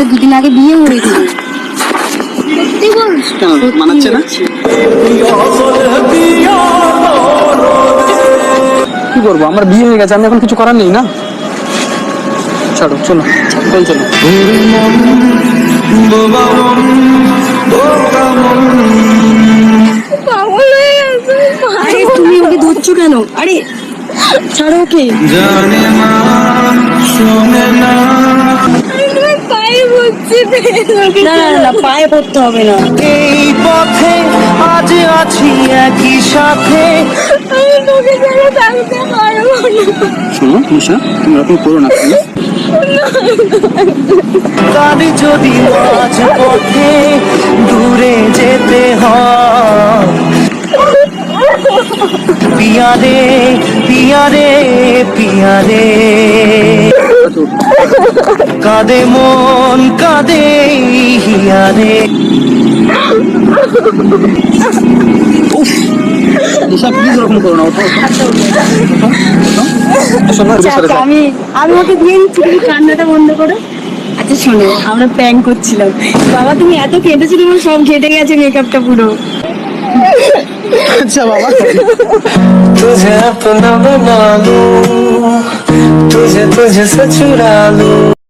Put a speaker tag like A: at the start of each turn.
A: আমাদের দুদিন আগে বিয়ে হয়েছে
B: মানাচ্ছে না? কি করব? আমার বিয়ে হয়ে গেছে আমি এখন কিছু করার নেই না? চলো চলো চলো। চলো
A: তুমি ওকে ধরছো কেন? আরে ছাড়ো ওকে। না না না পায়ে পড়তে হবে না।
C: এই পথে আজ আছি একই সাথে।
B: শোনো নিশা তুমি এরকম করো না please।
C: কাল যদি মাঝ পথে দূরে যেতে হয়। পিয়ারে পিয়ারে পিয়ারে। কাঁদে মন কাঁদে হিয়ারে
B: নিশা প্লিজ এরকম করো না ওঠো ওঠো। শোনো
A: আচ্ছা, আচ্ছা, আমি আমি ওকে দিয়ে দিচ্ছি তুমি কান্নাটা বন্ধ করো আচ্ছা শোনো আমরা প্র্যাঙ্ক করছিলাম বাবা তুমি এত কেঁদেছিলে আমার সব ঘেটে গেছে মেকআপটা পুরো
B: আচ্ছা বাবা
C: तुझे अपना बना लूं तुझे तुझे से चुरा लूं